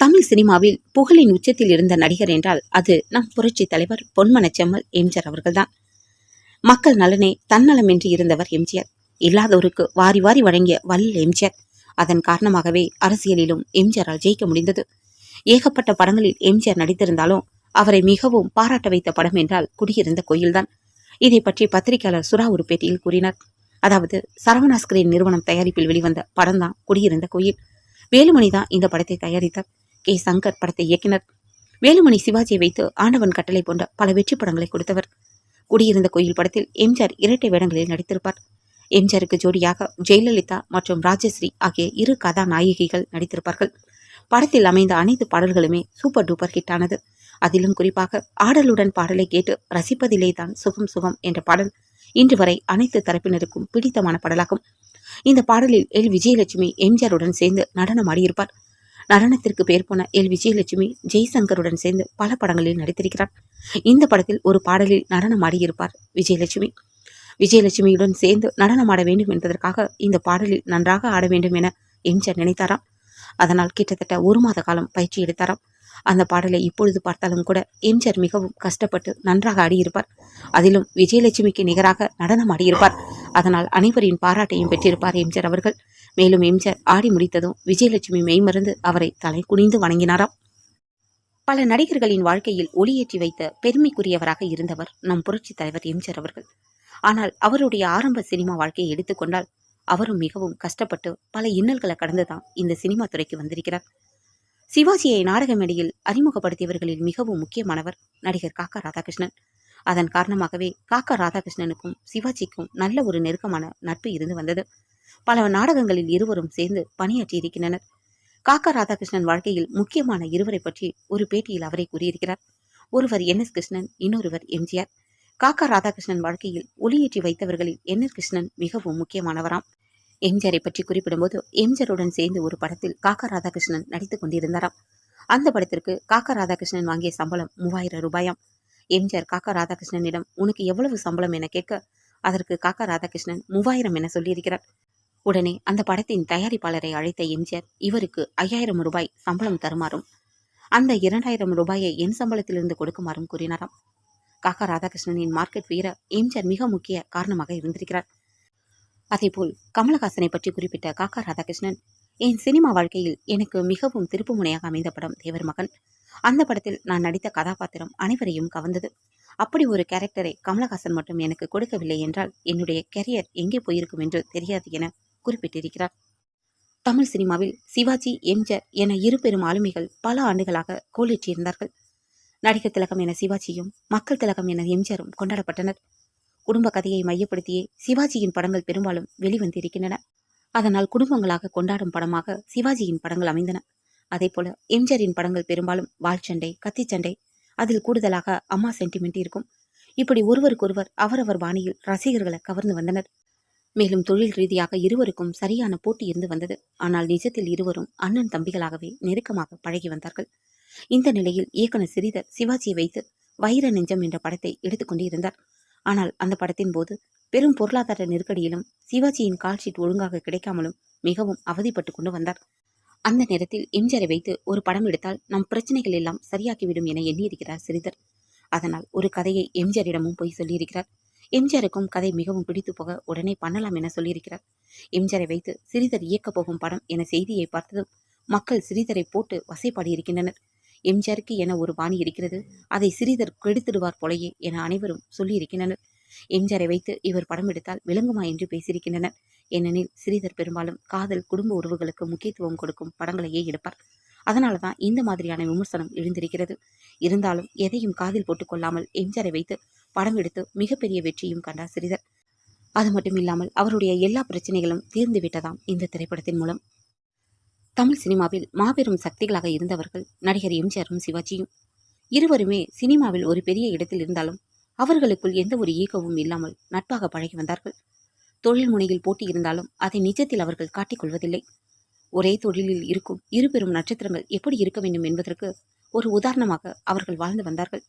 தமிழ் சினிமாவில் புகழின் உச்சத்தில் இருந்த நடிகர் என்றால் அது நம் புரட்சி தலைவர் பொன்மனச்செம்மல் எம்ஜிஆர் அவர்கள்தான். மக்கள் நலனே தன்னலமின்றி இருந்தவர் எம்ஜிஆர். இல்லாதோருக்கு வாரி வாரி வழங்கிய வல்ல எம்ஜிஆர். அதன் காரணமாகவே அரசியலிலும் எம்ஜிஆரால் ஜெயிக்க முடிந்தது. ஏகப்பட்ட படங்களில் எம்ஜிஆர் நடித்திருந்தாலும் அவரை மிகவும் பாராட்ட வைத்த படம் என்றால் குடியிருந்த கோயில்தான். இதை பற்றி பத்திரிகையாளர் சுறா ஒரு பேட்டியில் கூறினார். அதாவது சரவணா ஸ்கிரீன் நிறுவனம் தயாரிப்பில் வெளிவந்த படம் தான் குடியிருந்த கோயில். வேலுமணி தான் இந்த படத்தை தயாரித்தார். ஏ சங்கர் படத்தை இயக்கினர். வேலுமணி சிவாஜியை வைத்து ஆண்டவன் கட்டளை போன்ற பல வெற்றி படங்களை கொடுத்தவர். குடியிருந்த கோயில் படத்தில் எம்ஜிஆர் இரட்டை வேடங்களில் நடித்திருப்பார். எம்ஜிஆருக்கு ஜோடியாக ஜெயலலிதா மற்றும் ராஜஸ்ரீ ஆகிய இரு கதாநாயகிகள் நடித்திருப்பார்கள். படத்தில் அமைந்த அனைத்து பாடல்களுமே சூப்பர் டூப்பர் ஹிட் ஆனது. அதிலும் குறிப்பாக ஆடலுடன் பாடலை கேட்டு ரசிப்பதிலே தான் சுகம் சுகம் என்ற பாடல் இன்று வரை அனைத்து தரப்பினருக்கும் பிடித்தமான பாடலாகும். இந்த பாடலில் எல். விஜயலட்சுமி எம்ஜிஆருடன் சேர்ந்து நடனம் ஆடியிருப்பார் நடனத்திற்கு பேர் போன எல். விஜயலட்சுமி ஜெய்சங்கருடன் சேர்ந்து பல படங்களில் நடித்திருக்கிறார். இந்த படத்தில் ஒரு பாடலில் நடனம் ஆடியிருப்பார் விஜயலட்சுமி. விஜயலட்சுமியுடன் சேர்ந்து நடனம் ஆட வேண்டும் என்பதற்காக இந்த பாடலில் நன்றாக ஆட வேண்டும் என எம்ஜிஆர் நினைத்தாராம். அதனால் கிட்டத்தட்ட ஒரு மாத காலம் பயிற்சி எடுத்தாராம். அந்த பாடலை இப்பொழுது பார்த்தாலும் கூட எம்ஜிஆர் மிகவும் கஷ்டப்பட்டு நன்றாக ஆடியிருப்பார். அதிலும் விஜயலட்சுமிக்கு நிகராக நடனம் ஆடியிருப்பார். அதனால் அனைவரின் பாராட்டையும் பெற்றிருப்பார் எம்ஜிஆர் அவர்கள். மேலும் எம்ஜிஆர் ஆடி முடித்ததும் விஜயலட்சுமி மெய்மறந்து அவரை தலை குனிந்து வணங்கினாராம். பல நடிகர்களின் வாழ்க்கையில் ஒளியேற்றி வைத்த பெருமைக்குரியவராக இருந்தவர் நம் புரட்சி தலைவர் எம்ஜிஆர் அவர்கள். ஆனால் அவருடைய ஆரம்ப சினிமா வாழ்க்கையை எடுத்துக்கொண்டால் அவரும் மிகவும் கஷ்டப்பட்டு பல இன்னல்களை கடந்துதான் இந்த சினிமா துறைக்கு வந்திருக்கிறார். சிவாஜியை நாடக மேடையில் அறிமுகப்படுத்தியவர்களில் மிகவும் முக்கியமானவர் நடிகர் காக்கா ராதாகிருஷ்ணன். அதன் காரணமாகவே காக்கா ராதாகிருஷ்ணனுக்கும் சிவாஜிக்கும் நல்ல ஒரு நெருக்கமான நட்பு இருந்து வந்தது. பல நாடகங்களில் இருவரும் சேர்ந்து பணியாற்றியிருக்கின்றனர். காக்கா ராதாகிருஷ்ணன் வாழ்க்கையில் முக்கியமான இருவரை பற்றி ஒரு பேட்டியில் அவரை கூறியிருக்கிறார். ஒருவர் என். எஸ். கிருஷ்ணன் இன்னொருவர் எம்ஜிஆர் காக்கா ராதாகிருஷ்ணன் வாழ்க்கையில் ஒளியேற்றி வைத்தவர்களில் என். எஸ். கிருஷ்ணன் மிகவும் முக்கியமானவராம். எம்ஜிஆரை பற்றி குறிப்பிடும்போது எம்ஜிஆருடன் சேர்ந்து ஒரு படத்தில் காக்கா ராதாகிருஷ்ணன் நடித்துக் கொண்டிருந்தாராம். அந்த படத்திற்கு காக்கா ராதாகிருஷ்ணன் வாங்கிய சம்பளம் மூவாயிரம் ரூபாயாம். எம்ஜிஆர் காக்கா ராதாகிருஷ்ணனிடம் உனக்கு எவ்வளவு சம்பளம் என கேட்க அதற்கு காக்கா ராதாகிருஷ்ணன் மூவாயிரம் என சொல்லியிருக்கிறார். உடனே அந்த படத்தின் தயாரிப்பாளரை அழைத்த எம்ஜிஆர் இவருக்கு ஐயாயிரம் ரூபாய் சம்பளம் தருமாறும் அந்த இரண்டாயிரம் ரூபாயை என் சம்பளத்திலிருந்து கொடுக்குமாறும் கூறினாராம். காக்கா ராதாகிருஷ்ணனின் மார்க்கெட் வீர எம்ஜிஆர் மிக முக்கிய காரணமாக இருந்திருக்கிறார். அதேபோல் கமலஹாசனை பற்றி குறிப்பிட்ட காக்கா ராதாகிருஷ்ணன் என் சினிமா வாழ்க்கையில் எனக்கு மிகவும் திருப்புமுனையாக அமைந்த படம் தேவர் மகன். அந்த படத்தில் நான் நடித்த கதாபாத்திரம் அனைவரையும் கவர்ந்தது. அப்படி ஒரு கேரக்டரை கமலஹாசன் மட்டும் எனக்கு கொடுக்கவில்லை என்றால் என்னுடைய கெரியர் எங்கே போயிருக்கும் என்று தெரியாது என குறிப்பிட்டிருக்கிறார். தமிழ் சினிமாவில் சிவாஜி எம்ஜர் என இரு பெரும் ஆளுமைகள் பல ஆண்டுகளாக கோலிட்டிருந்தார்கள். நடிகர் திலகம் என சிவாஜியும் மக்கள் திலகம் என எம்ஜிஆரும் கொண்டாடப்பட்டனர். குடும்ப கதையை மையப்படுத்தியே சிவாஜியின் படங்கள் பெரும்பாலும் வெளிவந்திருக்கின்றன. அதனால் குடும்பங்களாக கொண்டாடும் படமாக சிவாஜியின் படங்கள் அமைந்தன. அதேபோல எம்ஜிஆரின் படங்கள் பெரும்பாலும் வாழ்ச்சண்டை கத்திச்சண்டை அதில் கூடுதலாக அம்மா சென்டிமெண்ட் இருக்கும். இப்படி ஒருவருக்கொருவர் அவரவர் பாணியில் ரசிகர்களை கவர்ந்து வந்தனர். மேலும் தொழில் ரீதியாக இருவருக்கும் சரியான போட்டி இருந்து வந்தது. ஆனால் நிஜத்தில் இருவரும் அண்ணன் தம்பிகளாகவே நெருக்கமாக பழகி வந்தார்கள். இந்த நிலையில் இயக்குனர் சிறிதர் சிவாஜியை வைத்து வைர நெஞ்சம் என்ற படத்தை எடுத்துக்கொண்டு இருந்தார் ஆனால் அந்த படத்தின் போது பெரும் பொருளாதார நெருக்கடியிலும் சிவாஜியின் கால்ஷீட் ஒழுங்காக கிடைக்காமலும் மிகவும் அவதிப்பட்டு கொண்டு வந்தார். அந்த நேரத்தில் எம்ஜிஆரை வைத்து ஒரு படம் எடுத்தால் நம் பிரச்சனைகள் எல்லாம் சரியாக்கிவிடும் என எண்ணியிருக்கிறார் சிறிதர். அதனால் ஒரு கதையை எம்ஜிஆரிடமும் போய் சொல்லியிருக்கிறார். எம்ஜிஆருக்கும் கதை மிகவும் பிடித்து போக உடனே பண்ணலாம் என சொல்லியிருக்கிறார். எம்ஜிஆரை வைத்து சிறிதர் இயக்கப் போகும் படம் என செய்தியை பார்த்ததும் மக்கள் சிறிதரை போட்டு வசைப்பாடியிருக்கின்றனர் எம்ஜிஆருக்கு என ஒரு பாணி இருக்கிறது. அதை சிறிதர் கெடுத்திடுவார் போலையே என அனைவரும் சொல்லியிருக்கின்றனர். எம்ஜிஆரை வைத்து இவர் படம் எடுத்தால் விளங்குமா என்று பேசியிருக்கின்றனர். ஏனெனில் சிறிதர் பெரும்பாலும் காதல் குடும்ப உறவுகளுக்கு முக்கியத்துவம் கொடுக்கும் படங்களையே எடுப்பார். அதனால தான் இந்த மாதிரியான விமர்சனம் எழுந்திருக்கிறது. இருந்தாலும் எதையும் காதில் போட்டுக்கொள்ளாமல் எம்ஜிஆரை வைத்து படம் எடுத்து மிகப்பெரிய வெற்றியும் கண்டார் சிறிதர். அது மட்டும் இல்லாமல் அவருடைய எல்லா பிரச்சனைகளும் தீர்ந்து விட்டதாம் இந்த திரைப்படத்தின் மூலம். தமிழ் சினிமாவில் மாபெரும் சக்திகளாக இருந்தவர்கள் நடிகர் எம்ஜிஆரும் சிவாஜியும். இருவருமே சினிமாவில் ஒரு பெரிய இடத்தில் இருந்தாலும் அவர்களுக்குள் எந்த ஒரு ஈக்கமும் இல்லாமல் நட்பாக பழகி வந்தார்கள். தொழில் முனையில் போட்டி இருந்தாலும் அதை நிஜத்தில் அவர்கள் காட்டிக்கொள்வதில்லை ஒரே தொழிலில் இருக்கும் இரு பெரும் நட்சத்திரங்கள் எப்படி இருக்க வேண்டும் என்பதற்கு ஒரு உதாரணமாக அவர்கள் வாழ்ந்து வந்தார்கள்.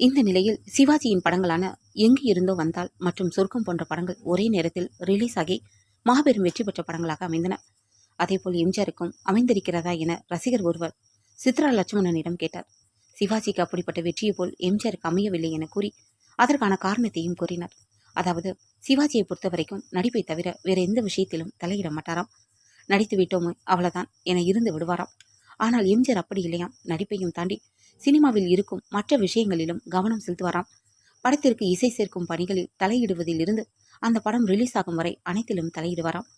இந்த நிலையில் சிவாஜியின் படங்களான எங்கு இருந்தோ வந்தால் மற்றும் சொர்க்கம் போன்ற படங்கள் ஒரே நேரத்தில் ரிலீஸ் ஆகி மாபெரும் வெற்றி பெற்ற படங்களாக அமைந்தன. அதேபோல் எம்ஜிஆருக்கும் அமைந்திருக்கிறதா என ரசிகர் ஒருவர் சித்ரா லட்சுமணனிடம் கேட்டார். சிவாஜிக்கு அப்படிப்பட்ட வெற்றியை போல் எம்ஜிஆருக்கு அமையவில்லை என கூறி அதற்கான காரணத்தையும் கூறினார். அதாவது சிவாஜியை பொறுத்த வரைக்கும் நடிப்பை தவிர வேற எந்த விஷயத்திலும் தலையிட மாட்டாராம். நடித்து விட்டோமே அவ்வளவுதான் என இருந்து விடுவாராம். ஆனால் எம்ஜிஆர் அப்படி இல்லையாம். நடிப்பையும் தாண்டி சினிமாவில் இருக்கும் மற்ற விஷயங்களிலும் கவனம் செலுத்துவாராம். படத்திற்கு இசை சேர்க்கும் பணிகளில் தலையிடுவதில் இருந்து அந்த படம் ரிலீஸ் ஆகும் வரை அனைத்திலும் தலையிடுவாராம்.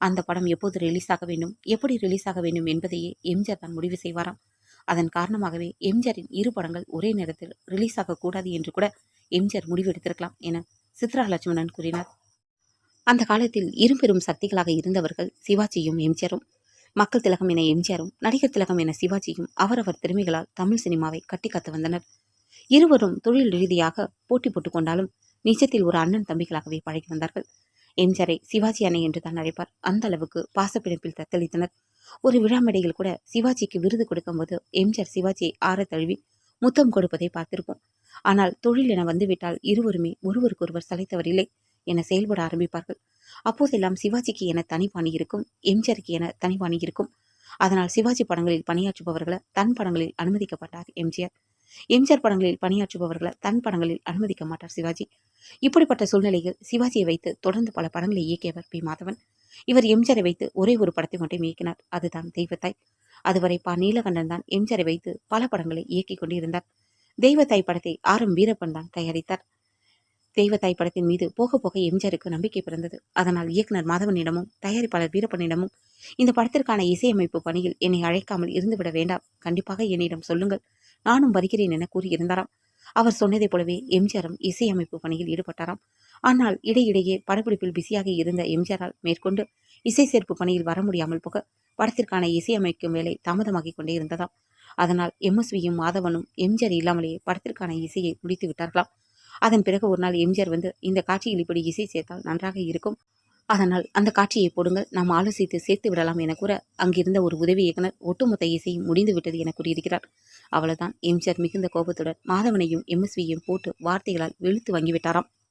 அந்த படம் எப்போது ரிலீஸ் ஆக வேண்டும் எப்படி ரிலீஸ் ஆக வேண்டும் என்பதையே எம்ஜிஆர் தான் முடிவு செய்வாராம். அதன் காரணமாகவே எம்ஜிஆரின் இரு படங்கள் ஒரே நேரத்தில் ரிலீஸ் ஆகக்கூடாது என்று கூட எம்ஜிஆர் முடிவெடுத்திருக்கலாம் என சித்ரா லட்சுமணன் கூறினார். அந்த காலத்தில் இருபெரும் சக்திகளாக இருந்தவர்கள் சிவாஜியும் எம்ஜிஆரும் மக்கள் திலகம் என எம்ஜிஆரும் நடிகர் திலகம் என சிவாஜியும் அவரவர் திறமைகளால் தமிழ் சினிமாவை கட்டி காத்து வந்தனர். இருவரும் தொழில் ரீதியாக போட்டி போட்டுக் கொண்டாலும் நிஜத்தில் ஒரு அண்ணன் தம்பிகளாகவே பழகி வந்தார்கள். எம்ஜிஆரை சிவாஜி அணை என்று தான் அழைப்பார். அந்த அளவுக்கு பாசப்பிடிப்பில் தத்தளித்தனர். ஒரு விழா மேடையில் கூட சிவாஜிக்கு விருது கொடுக்கும்போது எம்ஜிஆர் சிவாஜியை ஆற தழுவி முத்தம் கொடுப்பதை பார்த்திருப்போம். ஆனால் தொழில் என வந்துவிட்டால் இருவருமே ஒருவருக்கொருவர் சளைத்தவரில்லை என செயல்பட ஆரம்பிப்பார்கள். அப்போதெல்லாம் சிவாஜிக்கு என தனிப்பாணி இருக்கும் எம்ஜிஆருக்கு என தனிப்பாணி இருக்கும். அதனால் சிவாஜி படங்களில் பணியாற்றுபவர்களை தன் படங்களில் அனுமதிக்கப்பட்டார் எம்ஜிஆர். எம்ஜிஆர் படங்களில் பணியாற்றுபவர்களை தன் படங்களில் அனுமதிக்க மாட்டார் சிவாஜி. இப்படிப்பட்ட சூழ்நிலையில் சிவாஜியை வைத்து தொடர்ந்து பல படங்களை இயக்கியவர் பி. மாதவன். இவர் எம்ஜிஆரை வைத்து ஒரே ஒரு படத்தை மட்டும் இயக்கினார் அதுதான் தெய்வத்தாய். அதுவரை பா. நீலகண்டன் தான் எம்ஜிஆரை வைத்து பல படங்களை இயக்கிக் கொண்டிருந்தார். தெய்வத்தாய் படத்தை ஆர் எம் வீரப்பன் தான் தயாரித்தார். தெய்வத்தாய் படத்தின் மீது போக போக எம்ஜிஆருக்கு நம்பிக்கை பிறந்தது. அதனால் இயக்குனர் மாதவனிடமும் தயாரிப்பாளர் வீரப்பனிடமும் இந்த படத்திற்கான இசையமைப்பு பணியில் என்னை அழைக்காமல் இருந்துவிட வேண்டாம். கண்டிப்பாக என்னிடம் சொல்லுங்கள். நானும் வருகிறேன் என கூறியிருந்தாராம். அவர் சொன்னதைப் போலவே எம்ஜிஆரும் இசையமைப்பு பணியில் ஈடுபட்டாராம். ஆனால் இடையிடையே படப்பிடிப்பில் பிஸியாக இருந்த எம்ஜிஆரால் மேற்கொண்டு இசை சேர்ப்பு பணியில் வர முடியாமல் போக படத்திற்கான இசையமைக்கும் வேலை தாமதமாகிக் கொண்டே இருந்ததாம். அதனால் எம்எஸ்வியும் மாதவனும் எம்ஜிஆர் இல்லாமலேயே படத்திற்கான இசையை முடித்து விட்டார்களாம். அதன் பிறகு ஒரு நாள் எம்ஜிஆர் வந்து இந்த காட்சியில் இப்படி இசை சேர்த்தால் நன்றாக இருக்கும். அதனால் அந்த காட்சியை போடுங்கள். நாம் ஆலோசித்து சேர்த்து விடலாம் என கூற அங்கிருந்த ஒரு உதவி இயக்குனர் ஒட்டுமொத்த இசையும் முடிந்து விட்டது என கூறியிருக்கிறார். அவ்வளவுதான். எம்ஜிஆர் மிகுந்த கோபத்துடன் மாதவனையும் எம்எஸ்வியையும் போட்டு வார்த்தைகளால் வெளுத்து வாங்கிவிட்டாராம்.